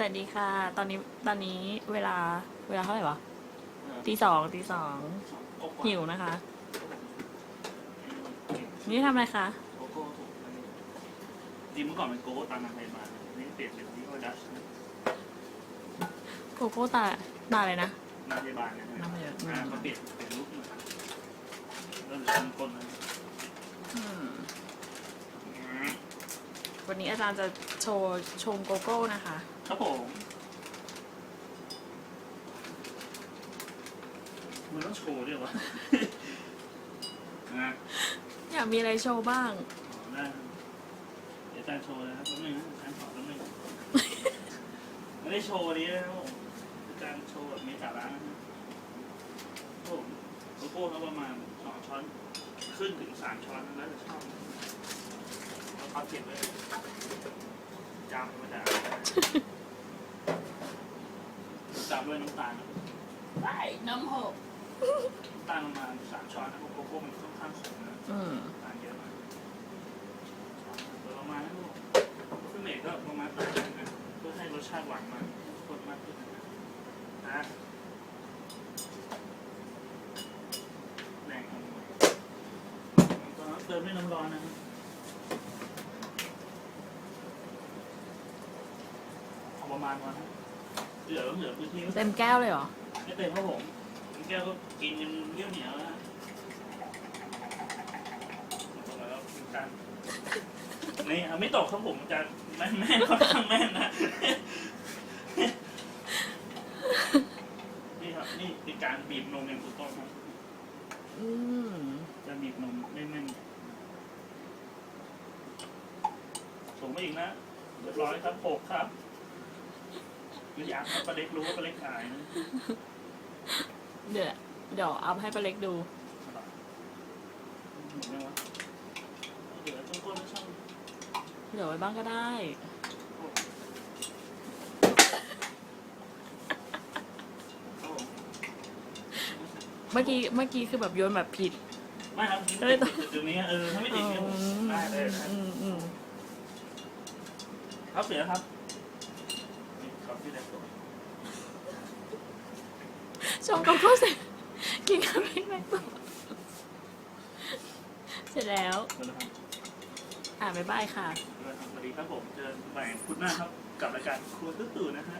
สวัสดีค่ะ ตอนนี้ตอนนี้เวลาเวลาเท่าไหร่วะตีสองตีสองหิวนะคะ นี่ทำอะไรคะโกโก้ถูกอันนี้จริงเมื่อก่อนเป็นโกโก้ตามนางพยาบาลนี่เปลี่ยนเป็นนี่ก็ดัชโกโก้ตาตาเลยนะ นางพยาบาลเนี่ยนางพยาบาลอ่าเขาเปลี่ยนเปลี่ยนรูปนะครับแล้วเหลือเป็นคนนะ อืม วันนี้อาจารย์จะโชว์ชงโกโก้นะคะ ครับผมมันต้องโชว์ด้วยวะ นะอยากมีอะไรโชว์บ้าง อ๋อได้ครับเดี๋ยวอาจารย์โชว์นะครับแป๊บนึงนะอาจารย์ขอแป๊บนึงไม่ได้โชว์วันนี้นะครับผมอาจารย์โชว์แบบมีสาระนะครับผมโกโก้เขาประมาณสองช้อน ขึ้นถึงสามช้อนแล้วแต่ชอบแล้ว เขาเก็บไว้จามธรรมดาจามด้วยน้ำตาลนะได้น้ำหกน้ำตาลประมาณสามช้อนนะโกโก้มันค่อนข้างขมนะอืมน้ำตาลเยอะมากโดยประมาณนั้นลูกซึ่งเมกก็ประมาณต่างกันนะเพื่อให้รสชาติหวานมากข้นมากขึ้นนะนะแรงเอาหน่อยตอนนั้เติมด้วยน้ำร้อนนะครับเอา ประมาณวันนะเหลือเหลือพื้นที่ไว้เต็มแก้วเลยเหรอ ไม่เต็มครับผมแก้วก็กินจนเยี่ยวเหนียวแล้วนะแล้วกินกันนี่อะไม่ตกครับผมจะแม่นแม่นค่อนข้างแม่นนะนี่ครับนี่คือการบีบนมอย่างถูกต้องครับอืมจะบีบนมได้แม่นส่งไปอีกนะเรียบร้อยครับหกครับ ไม่อยากให้ป้าเล็กรู้ว่าป้าเล็กขายนะเดี๋ยวเดี๋ยวอัพให้ป้าเล็กดู เห็นไหมวะเหลือต้นก้นแล้วช่างเหลือไว้บ้างก็ได้เมื่อกี้เมื่อกี้คือแบบโยนแบบผิด ไม่ครับเอ้ยติดตรงนี้เออถ้าไม่ติดเนี่ยผมได้เลยนะอืมอืมครับเสือครับ นี่ครับที่แรกตัวชมโกโก้เสร็จกินข้าวไม่ไม่ต่อเสร็จแล้ว เดี๋ยวนะครับอ่าบ๊ายบายค่ะ เดี๋ยวนะครับสวัสดีครับผมเจอกันใหม่พุธหน้าครับ กับรายการครัวตื้อตื่นนะฮะ